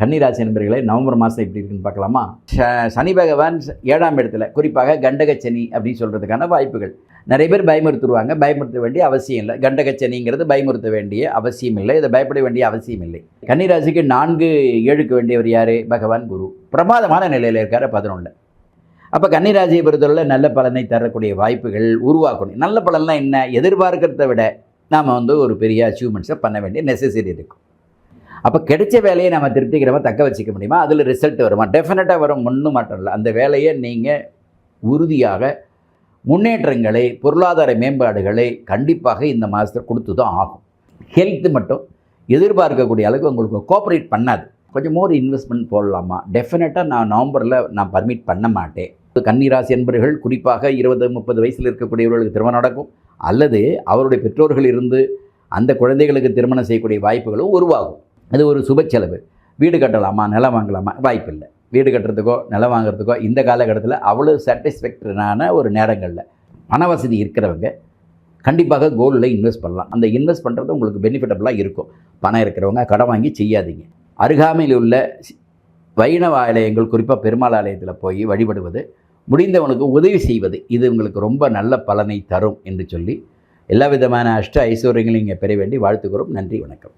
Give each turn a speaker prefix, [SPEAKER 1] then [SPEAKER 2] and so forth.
[SPEAKER 1] கன்னிராசி நண்பர்களே நவம்பர் மாதம் எப்படி இருக்குன்னு பார்க்கலாமா? ச- சனி பகவான் ச- ஏழாம் இடத்துல குறிப்பாக கண்டகச்சனி அப்படின்னு சொல்கிறதுக்கான வாய்ப்புகள். நிறைய பேர் பயமுறுத்துருவாங்க பயமுறுத்த வேண்டிய அவசியம் இல்லை. கண்டகச்சனிங்கிறது பயமுறுத்த வேண்டிய அவசியம் இல்லை. இதை பயப்பட வேண்டிய அவசியம் இல்லை. கன்னிராசிக்கு நான்கு ஏழுக்கு வேண்டியவர் யார்? பகவான் குரு. பிரமாதமான நிலையில் இருக்கார் பதினொன்று அப்போ கன்னிராசியை பொறுத்தவரை நல்ல பலனை தரக்கூடிய வாய்ப்புகள் உருவாக்கணும். நல்ல பலன்லாம் என்ன? எதிர்பார்க்கிறத விட நாம் வந்து ஒரு பெரிய அச்சீவ்மெண்ட்ஸை பண்ண வேண்டிய நெசசரி இருக்கும் அப்போ கிடைச்ச வேலையை நம்ம திருப்திகரமாக தக்க வச்சுக்க முடியுமா? அதில் ரிசல்ட் வருமா? டெஃபினட்டாக வரும் ஒன்றும் மாற்றம் இல்லை. அந்த வேலையை நீங்கள் உறுதியாக முன்னேற்றங்களை பொருளாதார மேம்பாடுகளை கண்டிப்பாக இந்த மாதத்தில் கொடுத்து தான் ஆகும். ஹெல்த் மட்டும் எதிர்பார்க்கக்கூடிய அளவுக்கு உங்களுக்கு கோஆப்ரேட் பண்ணாது. கொஞ்சம் மோர் இன்வெஸ்ட்மெண்ட் போடலாமா? டெஃபினட்டாக நான் நவம்பரில் நான் பர்மிட் பண்ண மாட்டேன். கன்னிராசி என்பர்கள் குறிப்பாக இருபது முப்பது வயசில் இருக்கக்கூடியவர்களுக்கு திருமணம் நடக்கும். அல்லது அவருடைய பெற்றோர்கள் இருந்து அந்த குழந்தைகளுக்கு திருமணம் செய்யக்கூடிய வாய்ப்புகளும் உருவாகும். அது ஒரு சுப செலவு. வீடு கட்டலாமா நிலம் வாங்கலாமா? வாய்ப்பில்லை. வீடு கட்டுறதுக்கோ நிலம் வாங்குறதுக்கோ இந்த காலகட்டத்தில் அவ்வளோ சாட்டிஸ்ஃபேக்டரான ஒரு நேரங்களில் பண வசதி இருக்கிறவங்க கண்டிப்பாக கோல்டில் இன்வெஸ்ட் பண்ணலாம். அந்த இன்வெஸ்ட் பண்ணுறது உங்களுக்கு பெனிஃபிட்டபுளாக இருக்கும். பணம் இருக்கிறவங்க கடன் வாங்கி செய்யாதீங்க. அருகாமையில் உள்ள வைணவ ஆலயங்கள் குறிப்பாக பெருமாள் ஆலயத்தில் போய் வழிபடுவது முடிந்தவனுக்கு உதவி செய்வது இது உங்களுக்கு ரொம்ப நல்ல பலனை தரும் என்று சொல்லி எல்லா விதமான அஷ்ட ஐஸ்வர்யங்களையும் இங்கே பெற வேண்டி வாழ்த்துக்கிறோம். நன்றி வணக்கம்.